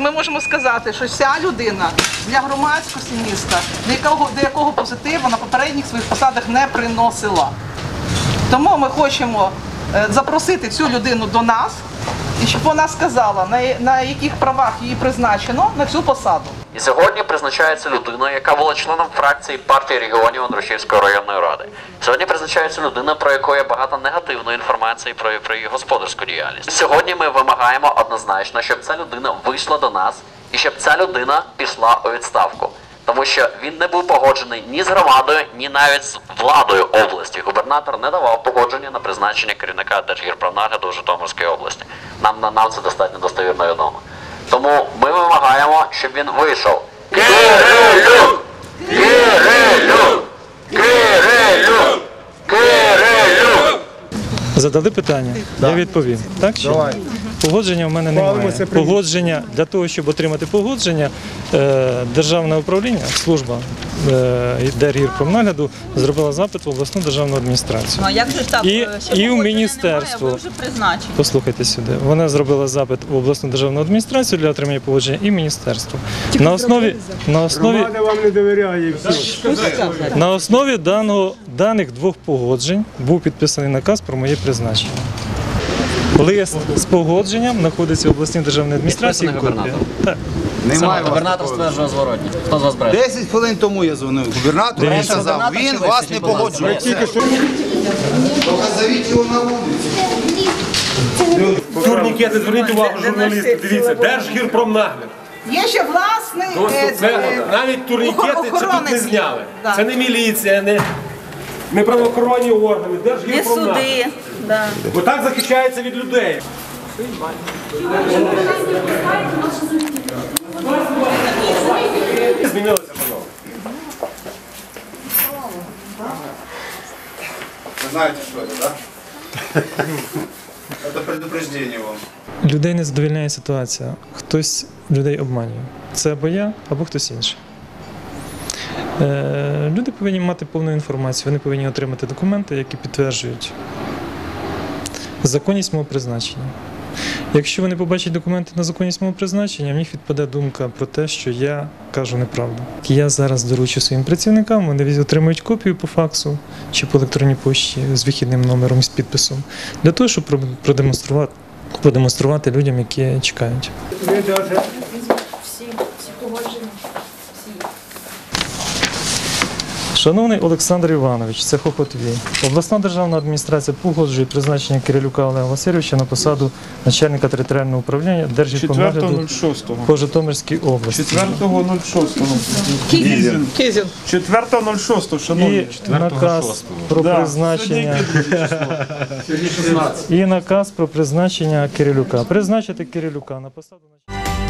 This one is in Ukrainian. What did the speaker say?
Ми можемо сказати, що ця людина для громадськості міста, до якого, до якого позитиву на попередніх своїх посадах не приносила. Тому ми хочемо е, запросити цю людину до нас і щоб вона сказала, на, на яких правах її призначено на цю посаду. І сьогодні призначається людина, яка була членом фракції партії регіонів Андрушівської районної ради. Сьогодні призначається людина, про яку є багато негативної інформації про, про її господарську діяльність. Сьогодні ми вимагаємо однозначно, щоб ця людина вийшла до нас і щоб ця людина пішла у відставку. Тому що він не був погоджений ні з громадою, ні навіть з владою області. Губернатор не давав погодження на призначення керівника Держгірправнагляду Житомирської області. Нам, нам, це достатньо достовірно відомо. Тому щоб він вийшов. Кирилюк! Кирилюк! Кирилюк! Кирилюк! Задали питання, я відповім. Так чи ні? погодження в мене немає. Погодження для того, щоб отримати погодження, е, державне управління, служба Держгірпромнагляду зробила запит в обласну державну адміністрацію. Ну, а як же так? І- е, ще і в міністерство. Немає, вже призначені. Послухайте сюди. Вона зробила запит в обласну державну адміністрацію для отримання погодження і міністерство. На основі на основі Громада вам не довіряє і все. на основі даного даних двох погоджень був підписаний наказ про моє призначення. Лист з погодженням знаходиться в обласній державній адміністрації. Підписаний копія. губернатором? Так. Немає вас Губернатор такого. стверджує зворотні. Хто з вас бреше? 10 хвилин тому я дзвонив губернатору, він Дивіться. сказав, Губернатор він чи ви? вас Скажіть, не будь ласка. погоджує. Тільки що Показавіть його на вулиці. турнікети, зверніть увагу, журналісти, дивіться, Держгірпромнагляд. Є ще власний е, це, е, навіть турнікети це тут не охоронець. зняли. Да. Це не міліція, не, не правоохоронні органи, Не Держгірпромнагляд. суди. Да. Бо так захищається від людей. Змінилося, шановні. Ви знаєте, що це, так? Це предупреждение вам. Людей не задовільняє ситуація. Хтось людей обманює. Це або я, або хтось інший. Е, люди повинні мати повну інформацію, вони повинні отримати документи, які підтверджують законність мого призначення. Якщо вони побачать документи на законність мого призначення, в них відпаде думка про те, що я кажу неправду. Я зараз доручу своїм працівникам, вони отримують копію по факсу чи по електронній пошті з вихідним номером з підписом, для того, щоб про- продемонструвати, продемонструвати людям, які чекають. Всі всі даже Шановний Олександр Іванович, це Хохотвій. Обласна державна адміністрація погоджує призначення Кирилюка Олега Васильовича на посаду начальника територіального управління Держгірпомнагляду 4.06. по Житомирській області. 4.06. Кізін. Кізін. 4.06, шановні. І наказ про призначення і наказ про призначення Кирилюка. Призначити Кирилюка на посаду начальника